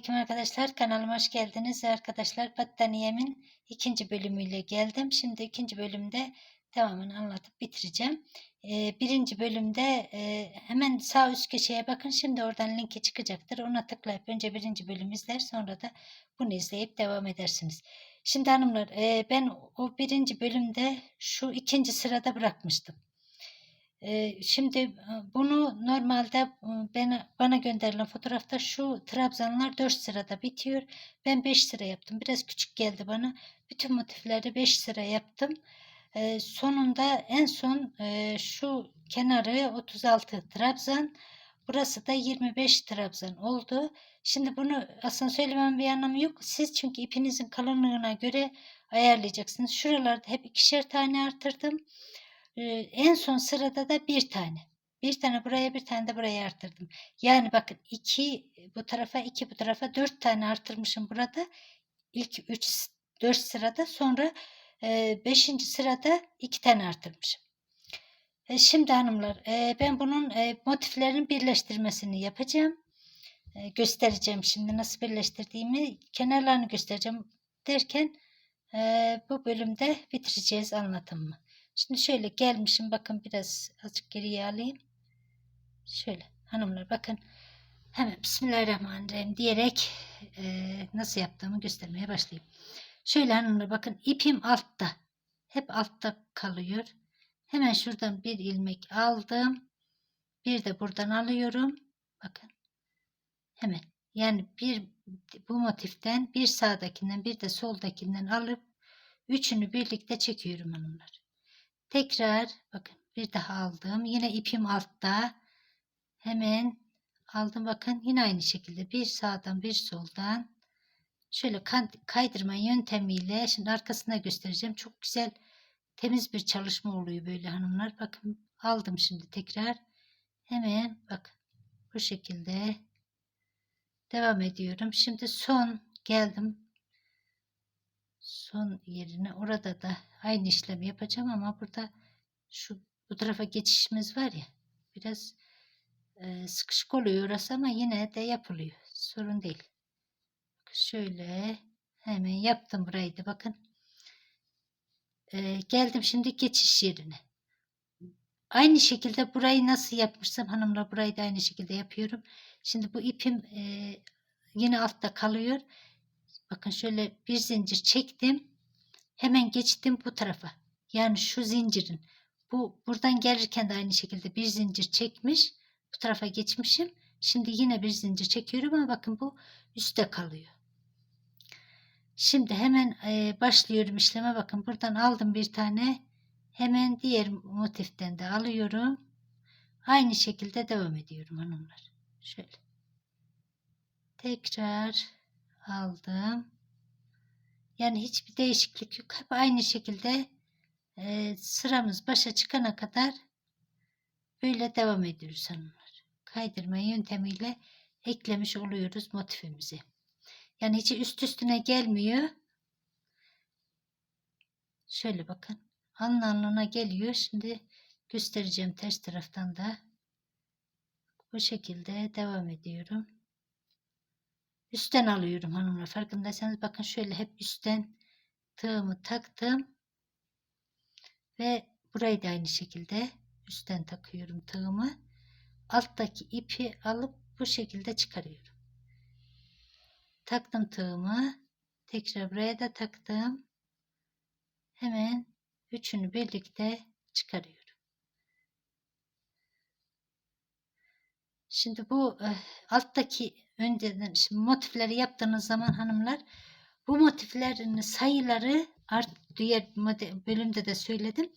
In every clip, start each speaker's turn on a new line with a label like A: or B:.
A: Selamünaleyküm arkadaşlar. Kanalıma hoş geldiniz. Arkadaşlar battaniyemin ikinci bölümüyle geldim. Şimdi ikinci bölümde devamını anlatıp bitireceğim. Ee, birinci bölümde e, hemen sağ üst köşeye bakın. Şimdi oradan linki çıkacaktır. Ona tıklayıp önce birinci bölümü izler sonra da bunu izleyip devam edersiniz. Şimdi hanımlar e, ben o birinci bölümde şu ikinci sırada bırakmıştım. Şimdi bunu normalde e, bana, gönderilen fotoğrafta şu trabzanlar 4 sırada bitiyor. Ben 5 sıra yaptım. Biraz küçük geldi bana. Bütün motifleri 5 sıra yaptım. Sonunda en son şu kenarı 36 trabzan. Burası da 25 trabzan oldu. Şimdi bunu aslında söylemem bir anlamı yok. Siz çünkü ipinizin kalınlığına göre ayarlayacaksınız. Şuralarda hep ikişer tane artırdım. En son sırada da bir tane. Bir tane buraya bir tane de buraya arttırdım. Yani bakın iki bu tarafa iki bu tarafa dört tane arttırmışım burada. İlk üç dört sırada sonra e, beşinci sırada iki tane arttırmışım. E, şimdi hanımlar e, ben bunun e, motiflerin birleştirmesini yapacağım. E, göstereceğim şimdi nasıl birleştirdiğimi. Kenarlarını göstereceğim derken e, bu bölümde bitireceğiz anlatımı. Şimdi şöyle gelmişim bakın biraz azıcık geriye alayım. Şöyle hanımlar bakın hemen Bismillahirrahmanirrahim diyerek e, nasıl yaptığımı göstermeye başlayayım. Şöyle hanımlar bakın ipim altta. Hep altta kalıyor. Hemen şuradan bir ilmek aldım. Bir de buradan alıyorum. Bakın. Hemen. Yani bir bu motiften bir sağdakinden bir de soldakinden alıp üçünü birlikte çekiyorum hanımlar. Tekrar bakın bir daha aldım. Yine ipim altta. Hemen aldım bakın yine aynı şekilde bir sağdan bir soldan şöyle kaydırma yöntemiyle şimdi arkasına göstereceğim. Çok güzel temiz bir çalışma oluyor böyle hanımlar. Bakın aldım şimdi tekrar. Hemen bak bu şekilde devam ediyorum. Şimdi son geldim son yerine orada da aynı işlemi yapacağım ama burada şu bu tarafa geçişimiz var ya biraz e, sıkışık oluyor orası ama yine de yapılıyor. Sorun değil. Şöyle hemen yaptım burayı da bakın. E, geldim şimdi geçiş yerine. Aynı şekilde burayı nasıl yapmışsam hanımla burayı da aynı şekilde yapıyorum. Şimdi bu ipim e, yine altta kalıyor. Bakın şöyle bir zincir çektim. Hemen geçtim bu tarafa. Yani şu zincirin. Bu buradan gelirken de aynı şekilde bir zincir çekmiş. Bu tarafa geçmişim. Şimdi yine bir zincir çekiyorum ama bakın bu üstte kalıyor. Şimdi hemen e, başlıyorum işleme. Bakın buradan aldım bir tane. Hemen diğer motiften de alıyorum. Aynı şekilde devam ediyorum hanımlar. Şöyle. Tekrar aldım. Yani hiçbir değişiklik yok. Hep aynı şekilde e, sıramız başa çıkana kadar böyle devam ediyoruz hanımlar. Kaydırma yöntemiyle eklemiş oluyoruz motifimizi. Yani hiç üst üstüne gelmiyor. Şöyle bakın. Anlamına geliyor. Şimdi göstereceğim ters taraftan da. Bu şekilde devam ediyorum. Üstten alıyorum hanımlar. Farkındaysanız bakın şöyle hep üstten tığımı taktım. Ve burayı da aynı şekilde üstten takıyorum tığımı. Alttaki ipi alıp bu şekilde çıkarıyorum. Taktım tığımı. Tekrar buraya da taktım. Hemen üçünü birlikte çıkarıyorum. Şimdi bu e, alttaki önceden şimdi motifleri yaptığınız zaman hanımlar bu motiflerin sayıları art diğer bölümde de söyledim.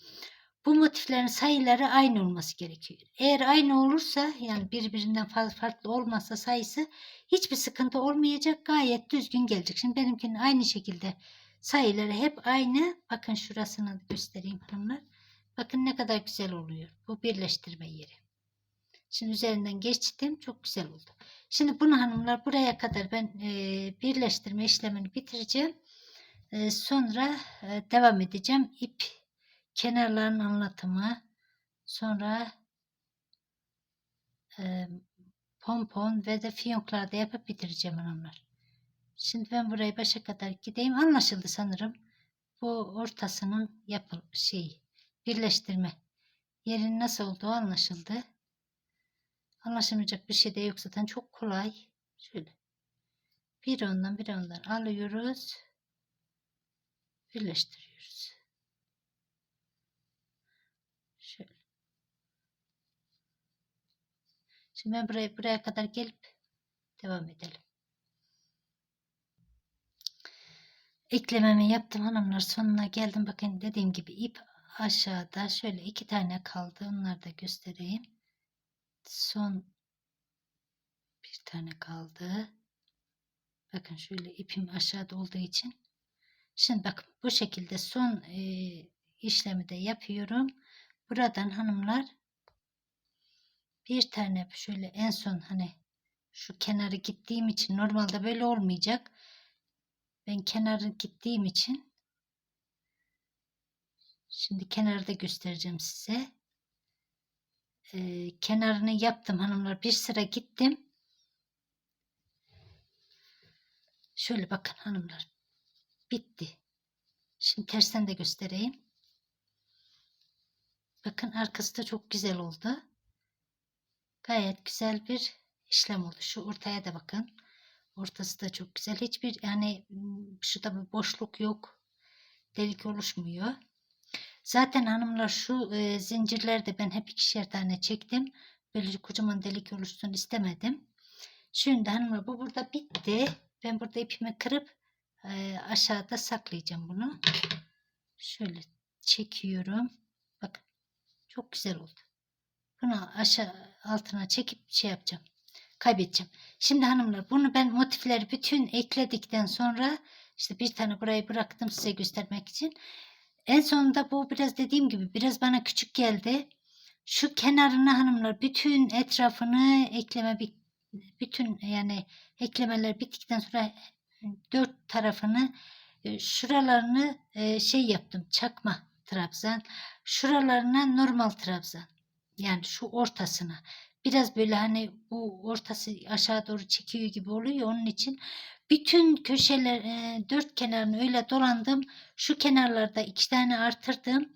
A: Bu motiflerin sayıları aynı olması gerekiyor. Eğer aynı olursa yani birbirinden farklı olmazsa sayısı hiçbir sıkıntı olmayacak. Gayet düzgün gelecek. Şimdi benimkinin aynı şekilde sayıları hep aynı. Bakın şurasını göstereyim hanımlar. Bakın ne kadar güzel oluyor. Bu birleştirme yeri. Şimdi üzerinden geçtim. Çok güzel oldu. Şimdi bunu hanımlar buraya kadar ben e, birleştirme işlemini bitireceğim. E, sonra e, devam edeceğim. İp kenarların anlatımı. Sonra e, pompon ve de fiyonklarda yapıp bitireceğim hanımlar. Şimdi ben burayı başa kadar gideyim. Anlaşıldı sanırım. Bu ortasının yapıl şey birleştirme yerin nasıl olduğu anlaşıldı. Anlaşılmayacak bir şey de yok zaten çok kolay. Şöyle bir ondan bir ondan alıyoruz. Birleştiriyoruz. Şöyle. Şimdi ben buraya, buraya kadar gelip devam edelim. Eklememi yaptım hanımlar. Sonuna geldim. Bakın dediğim gibi ip aşağıda şöyle iki tane kaldı. Onları da göstereyim. Son bir tane kaldı. Bakın şöyle ipim aşağıda olduğu için. Şimdi bakın bu şekilde son e, işlemi de yapıyorum. Buradan hanımlar bir tane şöyle en son hani şu kenarı gittiğim için normalde böyle olmayacak. Ben kenarı gittiğim için şimdi kenarda göstereceğim size. Ee, kenarını yaptım hanımlar. Bir sıra gittim. Şöyle bakın hanımlar. Bitti. Şimdi tersten de göstereyim. Bakın arkası da çok güzel oldu. Gayet güzel bir işlem oldu. Şu ortaya da bakın. Ortası da çok güzel. Hiçbir yani şurada bir boşluk yok. Delik oluşmuyor. Zaten hanımlar şu e, zincirlerde ben hep ikişer tane çektim. Böyle kocaman delik oluşsun istemedim. Şimdi hanımlar bu burada bitti. Ben burada ipimi kırıp e, aşağıda saklayacağım bunu. Şöyle çekiyorum. Bakın çok güzel oldu. Bunu aşağı altına çekip şey yapacağım. Kaybedeceğim. Şimdi hanımlar bunu ben motifleri bütün ekledikten sonra işte bir tane burayı bıraktım size göstermek için. En sonunda bu biraz dediğim gibi biraz bana küçük geldi. Şu kenarını hanımlar bütün etrafını ekleme bütün yani eklemeler bittikten sonra dört tarafını e, şuralarını e, şey yaptım çakma trabzan şuralarına normal trabzan yani şu ortasına biraz böyle hani bu ortası aşağı doğru çekiyor gibi oluyor onun için bütün köşeler e, dört kenarını öyle dolandım şu kenarlarda iki tane artırdım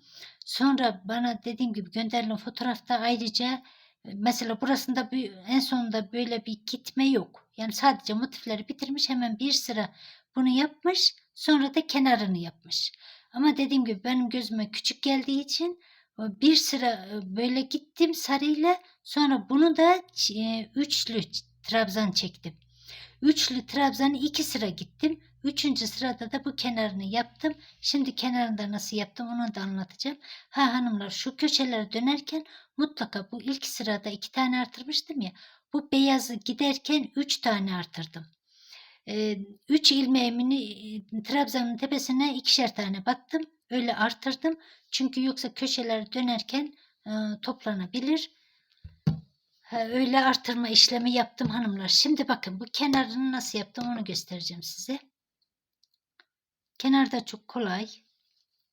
A: sonra bana dediğim gibi gönderilen fotoğrafta ayrıca mesela burasında bir, en sonunda böyle bir gitme yok. Yani sadece motifleri bitirmiş hemen bir sıra bunu yapmış sonra da kenarını yapmış. Ama dediğim gibi benim gözüme küçük geldiği için bir sıra e, böyle gittim sarıyla sonra bunu da e, üçlü trabzan çektim. Üçlü trabzanı iki sıra gittim. Üçüncü sırada da bu kenarını yaptım. Şimdi kenarında nasıl yaptım onu da anlatacağım. Ha hanımlar şu köşelere dönerken mutlaka bu ilk sırada iki tane artırmıştım ya. Bu beyazı giderken üç tane artırdım. Ee, üç ilmeğimini e, trabzanın tepesine ikişer tane battım. Öyle artırdım. Çünkü yoksa köşeler dönerken e, toplanabilir. Öyle artırma işlemi yaptım hanımlar. Şimdi bakın bu kenarını nasıl yaptım onu göstereceğim size. Kenarda çok kolay.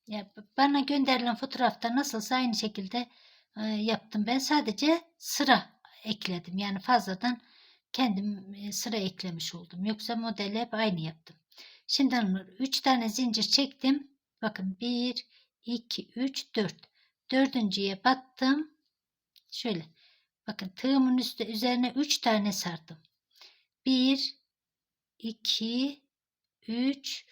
A: Ya, bana gönderilen fotoğrafta nasılsa aynı şekilde e, yaptım. Ben sadece sıra ekledim. Yani fazladan kendim e, sıra eklemiş oldum. Yoksa modeli hep aynı yaptım. Şimdi hanımlar 3 tane zincir çektim. Bakın 1, 2, 3, 4. Dördüncüye battım. Şöyle. Bakın tığımın üstü üzerine 3 tane sardım. 1, 2, 3,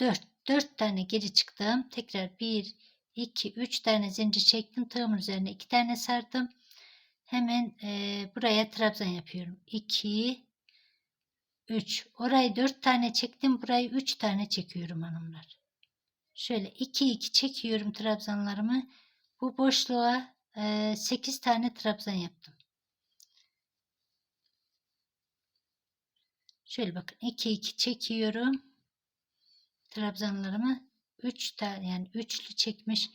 A: 4. 4 tane geri çıktım. Tekrar 1, 2, 3 tane zincir çektim. Tığımın üzerine 2 tane sardım. Hemen e, buraya trabzan yapıyorum. 2, 3. Orayı 4 tane çektim. Burayı 3 tane çekiyorum hanımlar. Şöyle 2, 2 çekiyorum trabzanlarımı. Bu boşluğa e, 8 tane trabzan yaptım. Şöyle bakın 2 2 çekiyorum. Trabzanlarımı 3 tane yani üçlü çekmiş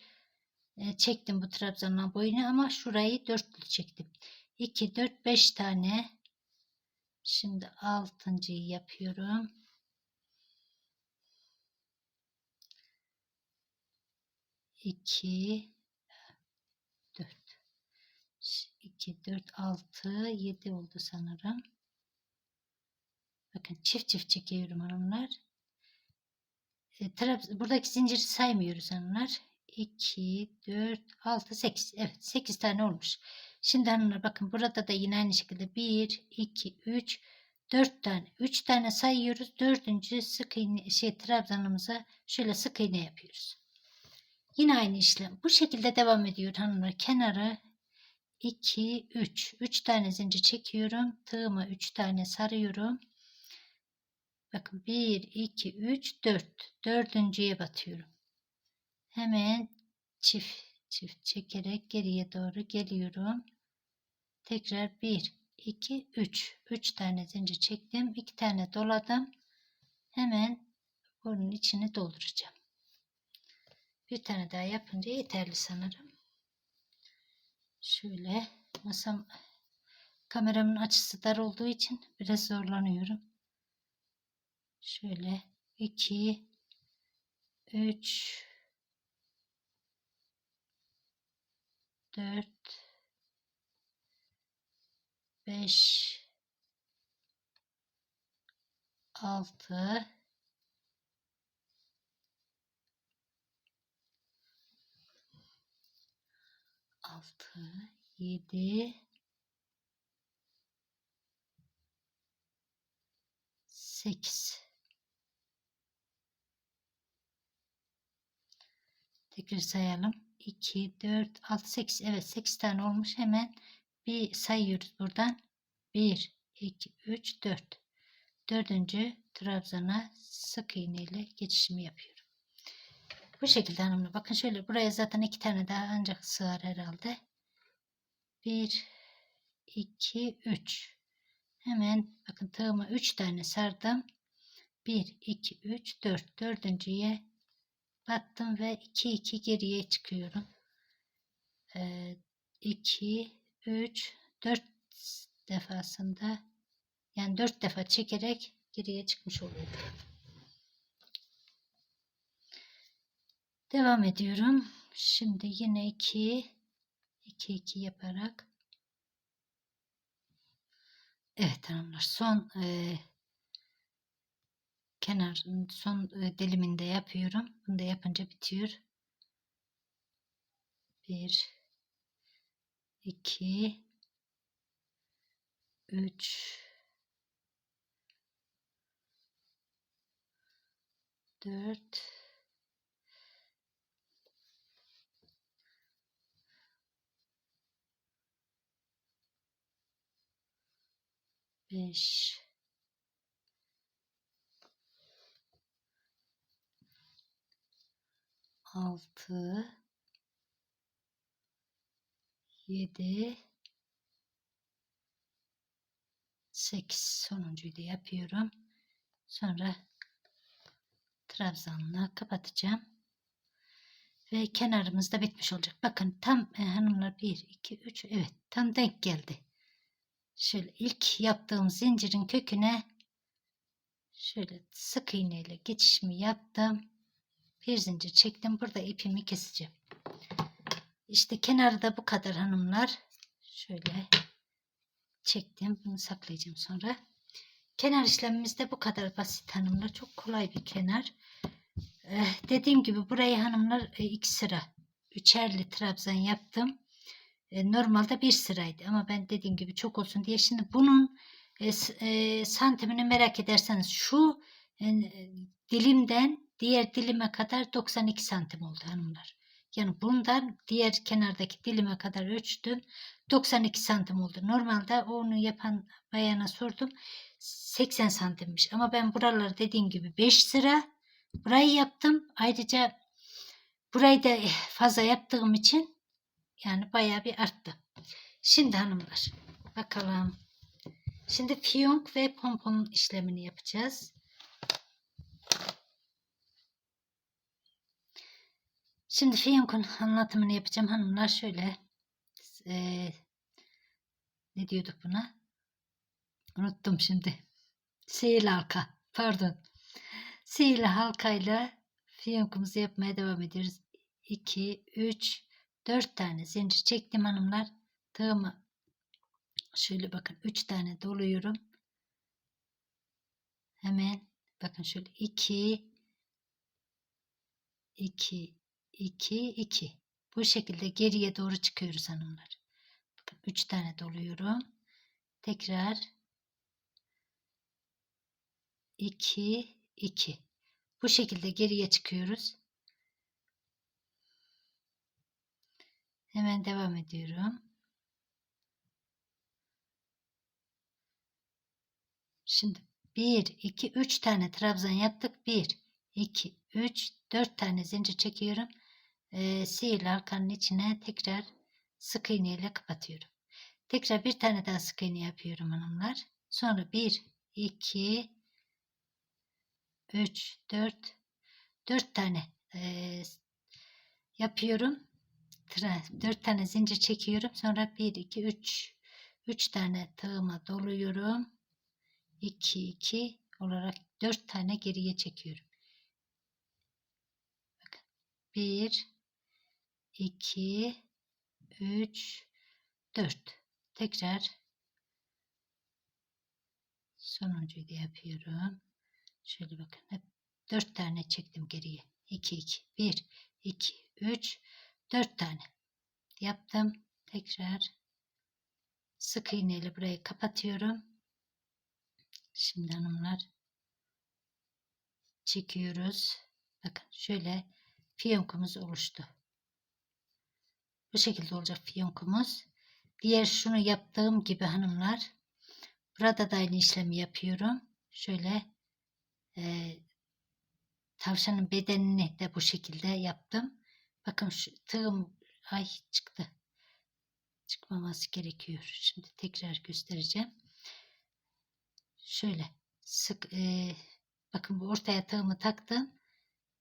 A: e, çektim bu trabzanın boyunu ama şurayı dörtlü çektim. 2 4 5 tane. Şimdi altıncıyı yapıyorum. İki, dört. İki, dört, altı, yedi oldu sanırım. Bakın çift çift çekiyorum hanımlar. E, trab- buradaki zinciri saymıyoruz hanımlar. 2, 4, 6, 8. Evet 8 tane olmuş. Şimdi hanımlar bakın burada da yine aynı şekilde 1, 2, 3, 4 tane. 3 tane sayıyoruz. Dördüncü sık iğne şey trabzanımıza şöyle sık iğne yapıyoruz. Yine aynı işlem. Bu şekilde devam ediyor hanımlar. Kenara 2, 3. 3 tane zincir çekiyorum. Tığıma 3 tane sarıyorum. Bakın 1, 2, 3, 4. Dördüncüye batıyorum. Hemen çift çift çekerek geriye doğru geliyorum. Tekrar 1, 2, 3. 3 tane zincir çektim. 2 tane doladım. Hemen bunun içini dolduracağım. Bir tane daha yapınca yeterli sanırım. Şöyle masam kameramın açısı dar olduğu için biraz zorlanıyorum. Şöyle 2 3 4 5 6 6 7 8 Tekrar sayalım. 2, 4, 6, 8. Evet 8 tane olmuş. Hemen bir sayıyoruz buradan. 1, 2, 3, 4. Dördüncü trabzana sık iğne ile geçişimi yapıyorum. Bu şekilde hanımlar. Bakın şöyle buraya zaten iki tane daha ancak sığar herhalde. 1, 2, 3. Hemen bakın tığıma 3 tane sardım. 1, 2, 3, 4. Dördüncüye battım ve 2 2 geriye çıkıyorum. Ee, 2 3 4 defasında yani 4 defa çekerek geriye çıkmış oluyorum. Devam ediyorum. Şimdi yine 2 2 2 yaparak Evet hanımlar son e, kenar son diliminde yapıyorum. Bunu da yapınca bitiyor. 1 2 3 4 5 6 7 8 sonuncuyu da yapıyorum. Sonra trabzanla kapatacağım. Ve kenarımız da bitmiş olacak. Bakın tam e, hanımlar 1 2 3 evet tam denk geldi. Şöyle ilk yaptığım zincirin köküne şöyle sık iğne ile geçişimi yaptım bir zincir çektim. Burada ipimi keseceğim. İşte kenarı da bu kadar hanımlar. Şöyle çektim. Bunu saklayacağım sonra. Kenar işlemimiz de bu kadar basit hanımlar. Çok kolay bir kenar. Ee, dediğim gibi burayı hanımlar e, iki sıra üçerli trabzan yaptım. E, normalde bir sıraydı ama ben dediğim gibi çok olsun diye şimdi bunun e, e, santimini merak ederseniz şu e, dilimden diğer dilime kadar 92 santim oldu hanımlar. Yani bundan diğer kenardaki dilime kadar ölçtüm. 92 santim oldu. Normalde onu yapan bayana sordum. 80 santimmiş. Ama ben buraları dediğim gibi 5 sıra burayı yaptım. Ayrıca burayı da fazla yaptığım için yani bayağı bir arttı. Şimdi hanımlar bakalım. Şimdi fiyonk ve pompon işlemini yapacağız. Şimdi fiyonkun anlatımını yapacağım. Hanımlar şöyle e, ne diyorduk buna? Unuttum şimdi. Sihirli halka pardon. Sihirli halkayla fiyonkumuzu yapmaya devam ediyoruz. 2 3 4 tane zincir çektim hanımlar. Tığımı şöyle bakın 3 tane doluyorum. Hemen bakın şöyle 2 2 2 2 bu şekilde geriye doğru çıkıyoruz hanımlar. Bakın 3 tane doluyorum. Tekrar 2 2 bu şekilde geriye çıkıyoruz. Hemen devam ediyorum. Şimdi 1, 2, 3 tane trabzan yaptık. 1, 2, 3, 4 tane zincir çekiyorum. Ee, sihirli halkanın içine tekrar sık iğne ile kapatıyorum. Tekrar bir tane daha sık iğne yapıyorum hanımlar. Sonra 1, 2, 3, 4, 4 tane e, yapıyorum. 4 tane zincir çekiyorum. Sonra 1, 2, 3, 3 tane tığıma doluyorum. 2, 2 olarak 4 tane geriye çekiyorum. Bakın 1, 2, 3, 4. Tekrar sonuncuyu da yapıyorum. Şöyle bakın hep 4 tane çektim geriye. 2, 2, 1, 2, 3, 4 tane yaptım. Tekrar sık iğneyle burayı kapatıyorum. Şimdi hanımlar çekiyoruz. Bakın şöyle fiyonkumuz oluştu. Bu şekilde olacak fiyonkumuz. Diğer şunu yaptığım gibi hanımlar burada da aynı işlemi yapıyorum. Şöyle e, tavşanın bedenini de bu şekilde yaptım. Bakın şu tığım ay çıktı. Çıkmaması gerekiyor. Şimdi tekrar göstereceğim. Şöyle sık e, bakın bu ortaya tığımı taktım.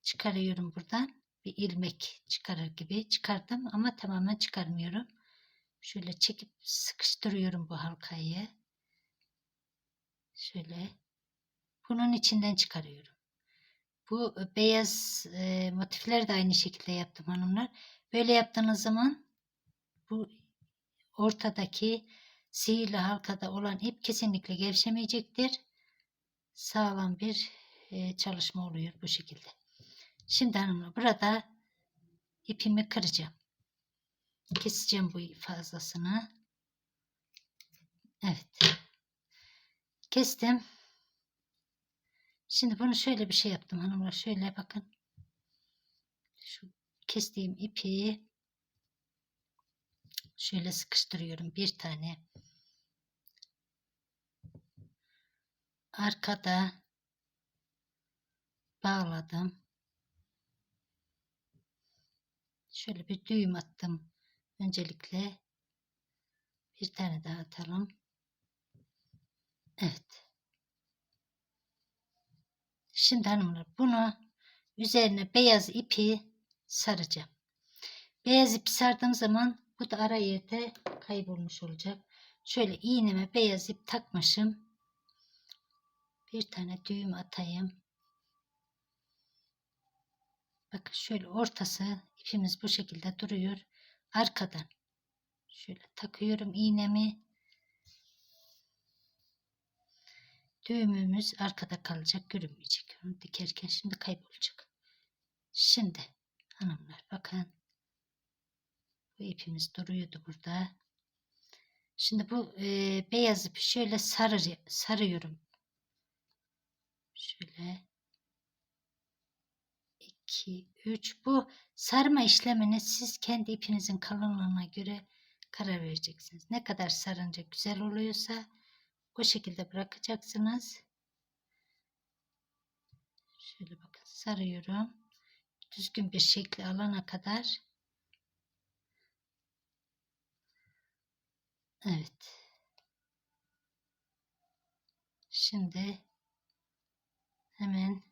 A: Çıkarıyorum buradan. Bir ilmek çıkarır gibi çıkardım ama tamamen çıkarmıyorum. Şöyle çekip sıkıştırıyorum bu halkayı. Şöyle bunun içinden çıkarıyorum. Bu beyaz e, motifleri de aynı şekilde yaptım hanımlar. Böyle yaptığınız zaman bu ortadaki sihirli halkada olan ip kesinlikle gevşemeyecektir. Sağlam bir e, çalışma oluyor bu şekilde. Şimdi hanımlar burada ipimi kıracağım. Keseceğim bu fazlasını. Evet. Kestim. Şimdi bunu şöyle bir şey yaptım hanımlar. Şöyle bakın. Şu kestiğim ipi şöyle sıkıştırıyorum. Bir tane arkada bağladım. Şöyle bir düğüm attım. Öncelikle bir tane daha atalım. Evet. Şimdi hanımlar bunu üzerine beyaz ipi saracağım. Beyaz ipi sardığım zaman bu da ara yerde kaybolmuş olacak. Şöyle iğneme beyaz ip takmışım. Bir tane düğüm atayım. Bakın şöyle ortası ipimiz bu şekilde duruyor. Arkadan şöyle takıyorum iğnemi. Düğümümüz arkada kalacak, görünmeyecek. Onu dikerken şimdi kaybolacak. Şimdi hanımlar bakın. Bu ipimiz duruyordu burada. Şimdi bu e, beyaz ipi şöyle sarır, sarıyorum. Şöyle 2, 3. Bu sarma işlemini siz kendi ipinizin kalınlığına göre karar vereceksiniz. Ne kadar sarınca güzel oluyorsa o şekilde bırakacaksınız. Şöyle bakın sarıyorum. Düzgün bir şekli alana kadar. Evet. Şimdi hemen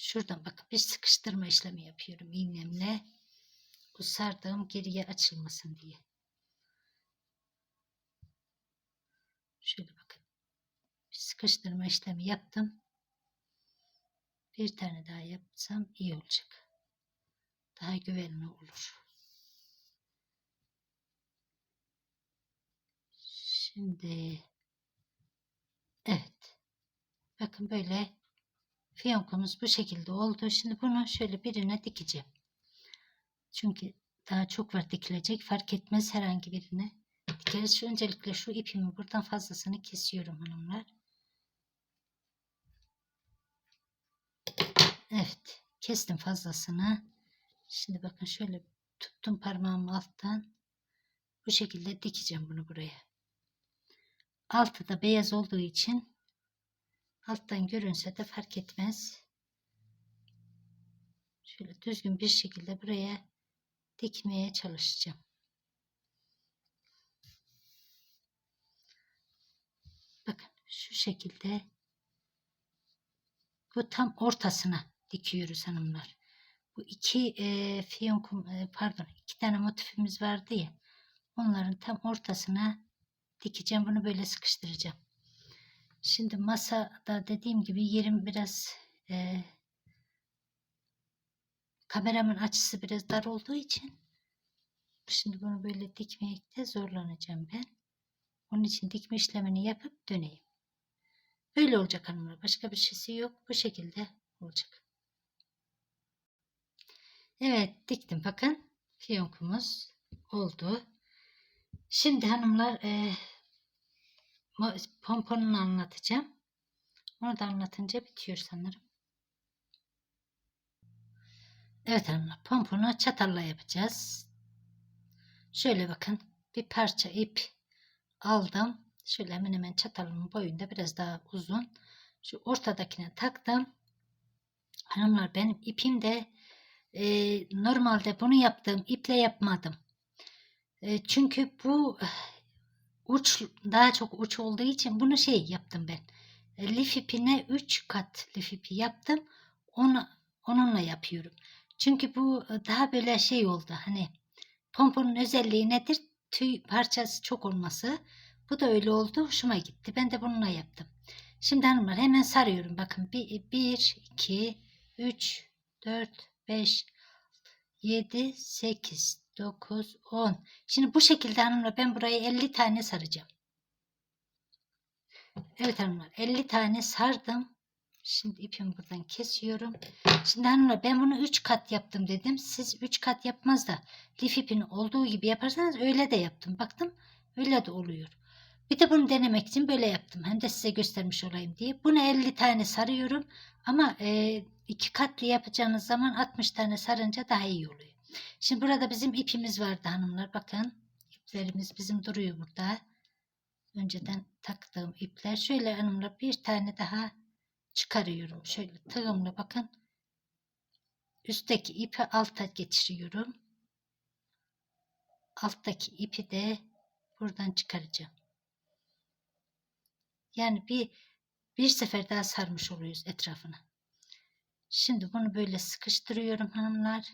A: şuradan bakın bir sıkıştırma işlemi yapıyorum iğnemle. Bu sardığım geriye açılmasın diye. Şöyle bakın. Bir sıkıştırma işlemi yaptım. Bir tane daha yapsam iyi olacak. Daha güvenli olur. Şimdi Evet. Bakın böyle fiyonkumuz bu şekilde oldu. Şimdi bunu şöyle birine dikeceğim. Çünkü daha çok var dikilecek. Fark etmez herhangi birine. Dikeriz. Öncelikle şu ipimi buradan fazlasını kesiyorum hanımlar. Evet. Kestim fazlasını. Şimdi bakın şöyle tuttum parmağımı alttan. Bu şekilde dikeceğim bunu buraya. Altı da beyaz olduğu için alttan görünse de fark etmez. Şöyle düzgün bir şekilde buraya dikmeye çalışacağım. Bakın şu şekilde bu tam ortasına dikiyoruz hanımlar. Bu iki e, fiyonkum e, pardon iki tane motifimiz vardı ya onların tam ortasına dikeceğim bunu böyle sıkıştıracağım. Şimdi masada dediğim gibi yerim biraz e, kameramın açısı biraz dar olduğu için şimdi bunu böyle dikmekte zorlanacağım ben. Onun için dikme işlemini yapıp döneyim. Böyle olacak hanımlar. Başka bir şeysi yok. Bu şekilde olacak. Evet diktim bakın. Fiyonkumuz oldu. Şimdi hanımlar e, pomponunu anlatacağım. Onu da anlatınca bitiyor sanırım. Evet hanımlar pomponu çatalla yapacağız. Şöyle bakın bir parça ip aldım. Şöyle hemen hemen çatalımın boyunda biraz daha uzun. Şu ortadakine taktım. Hanımlar benim ipim de e, normalde bunu yaptığım iple yapmadım. E, çünkü bu uç daha çok uç olduğu için bunu şey yaptım ben. E, lif ipine 3 kat lif ipi yaptım. Onu, onunla yapıyorum. Çünkü bu daha böyle şey oldu. Hani pomponun özelliği nedir? Tüy parçası çok olması. Bu da öyle oldu. Hoşuma gitti. Ben de bununla yaptım. Şimdi hanımlar hemen sarıyorum. Bakın 1, 2, 3, 4, 5, 7, 8, 9, 10. Şimdi bu şekilde hanımlar ben burayı 50 tane saracağım. Evet hanımlar 50 tane sardım. Şimdi ipimi buradan kesiyorum. Şimdi hanımlar ben bunu 3 kat yaptım dedim. Siz 3 kat yapmaz da lif ipini olduğu gibi yaparsanız öyle de yaptım. Baktım öyle de oluyor. Bir de bunu denemek için böyle yaptım. Hem de size göstermiş olayım diye. Bunu 50 tane sarıyorum. Ama e, iki katlı yapacağınız zaman 60 tane sarınca daha iyi oluyor. Şimdi burada bizim ipimiz vardı hanımlar. Bakın iplerimiz bizim duruyor burada. Önceden taktığım ipler. Şöyle hanımlar bir tane daha çıkarıyorum. Şöyle tığımla bakın. Üstteki ipi alta geçiriyorum. Alttaki ipi de buradan çıkaracağım. Yani bir bir sefer daha sarmış oluyoruz etrafına. Şimdi bunu böyle sıkıştırıyorum hanımlar.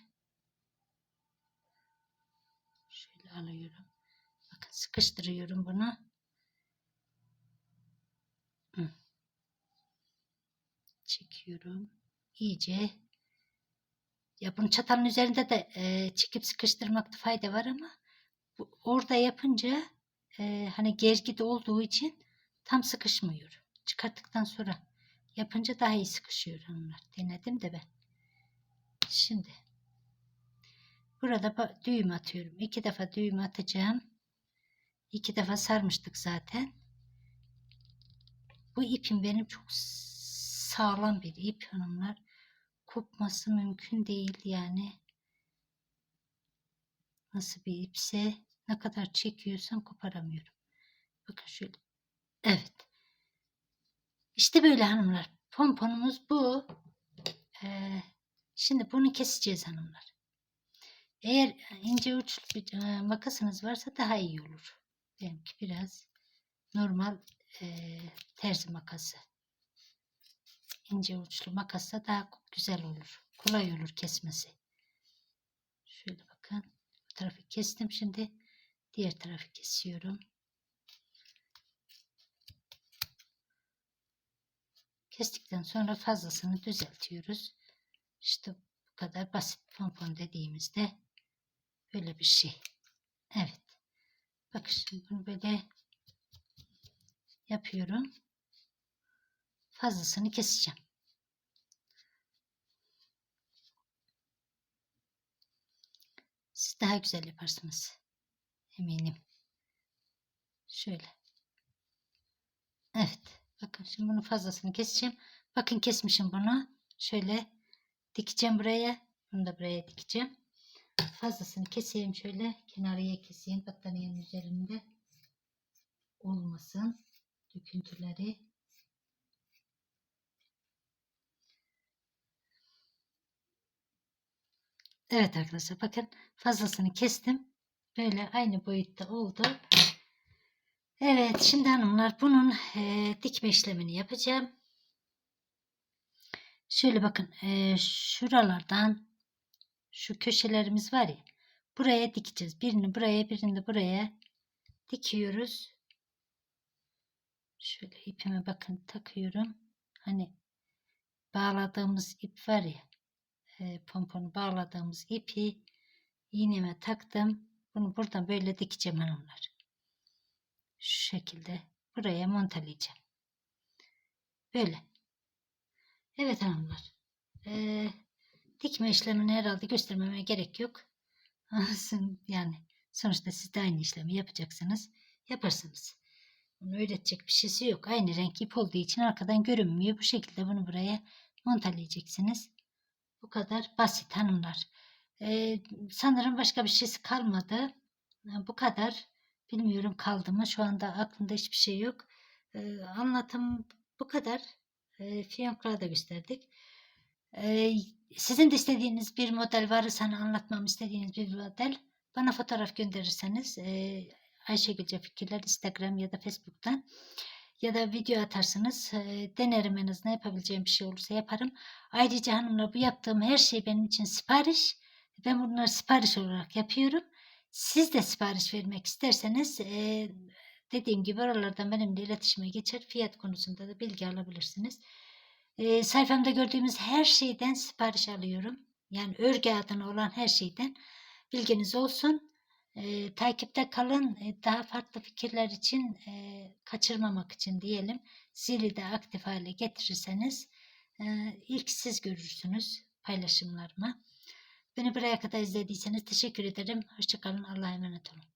A: Şöyle alıyorum. Bakın sıkıştırıyorum bunu. Çekiyorum. İyice. Ya bunu çatalın üzerinde de e, çekip sıkıştırmakta fayda var ama bu, orada yapınca e, hani gergide olduğu için tam sıkışmıyor. Çıkarttıktan sonra yapınca daha iyi sıkışıyor hanımlar. Denedim de ben. Şimdi burada düğüm atıyorum. İki defa düğüm atacağım. İki defa sarmıştık zaten. Bu ipim benim çok sağlam bir ip hanımlar. Kopması mümkün değil yani. Nasıl bir ipse ne kadar çekiyorsam koparamıyorum. Bakın şöyle. Evet. İşte böyle hanımlar. Pomponumuz bu. Ee, şimdi bunu keseceğiz hanımlar. Eğer ince uçlu bir e, makasınız varsa daha iyi olur. Benimki biraz normal e, terzi makası. İnce uçlu makasla daha güzel olur. Kolay olur kesmesi. Şöyle bakın. Bu tarafı kestim şimdi. Diğer tarafı kesiyorum. Kestikten sonra fazlasını düzeltiyoruz. İşte bu kadar basit pompon dediğimizde böyle bir şey. Evet. Bak şimdi bunu böyle yapıyorum. fazlasını keseceğim. Siz daha güzel yaparsınız. Eminim. Şöyle. Evet. Bakın şimdi bunun fazlasını keseceğim. Bakın kesmişim bunu. Şöyle dikeceğim buraya. Bunu da buraya dikeceğim. Fazlasını keseyim şöyle. Kenarıya keseyim. Battaniyenin üzerinde olmasın. Döküntüleri. Evet arkadaşlar bakın fazlasını kestim. Böyle aynı boyutta oldu. Evet şimdi hanımlar bunun e, dikme işlemini yapacağım. Şöyle bakın e, şuralardan şu köşelerimiz var ya buraya dikeceğiz. Birini buraya birini de buraya dikiyoruz. Şöyle ipime bakın takıyorum. Hani bağladığımız ip var ya e, pomponu bağladığımız ipi iğneme taktım. Bunu buradan böyle dikeceğim hanımlar. Şu şekilde buraya montalayacağım. Böyle. Evet hanımlar. Ee, dikme işlemini herhalde göstermeme gerek yok. yani sonuçta siz de aynı işlemi yapacaksınız. Yaparsınız. Bunu öğretecek bir şeysi yok. Aynı renk ip olduğu için arkadan görünmüyor. Bu şekilde bunu buraya montalayacaksınız. Bu kadar basit hanımlar. Ee, sanırım başka bir şeysi kalmadı. Bu kadar. Bilmiyorum kaldı mı? Şu anda aklımda hiçbir şey yok. Ee, anlatım bu kadar. Ee, fiyonkları da gösterdik. Ee, sizin de istediğiniz bir model varsa hani anlatmamı istediğiniz bir model bana fotoğraf gönderirseniz e, Ayşegülce Fikirler Instagram ya da Facebook'tan ya da video atarsınız. E, denerim en azından yapabileceğim bir şey olursa yaparım. Ayrıca hanımlar bu yaptığım her şey benim için sipariş. Ben bunları sipariş olarak yapıyorum. Siz de sipariş vermek isterseniz e, dediğim gibi oralardan benimle iletişime geçer. Fiyat konusunda da bilgi alabilirsiniz. E, sayfamda gördüğümüz her şeyden sipariş alıyorum. Yani örgü adına olan her şeyden bilginiz olsun. E, takipte kalın. E, daha farklı fikirler için e, kaçırmamak için diyelim. Zili de aktif hale getirirseniz e, ilk siz görürsünüz paylaşımlarımı. Beni buraya kadar izlediyseniz teşekkür ederim. Hoşçakalın. Allah'a emanet olun.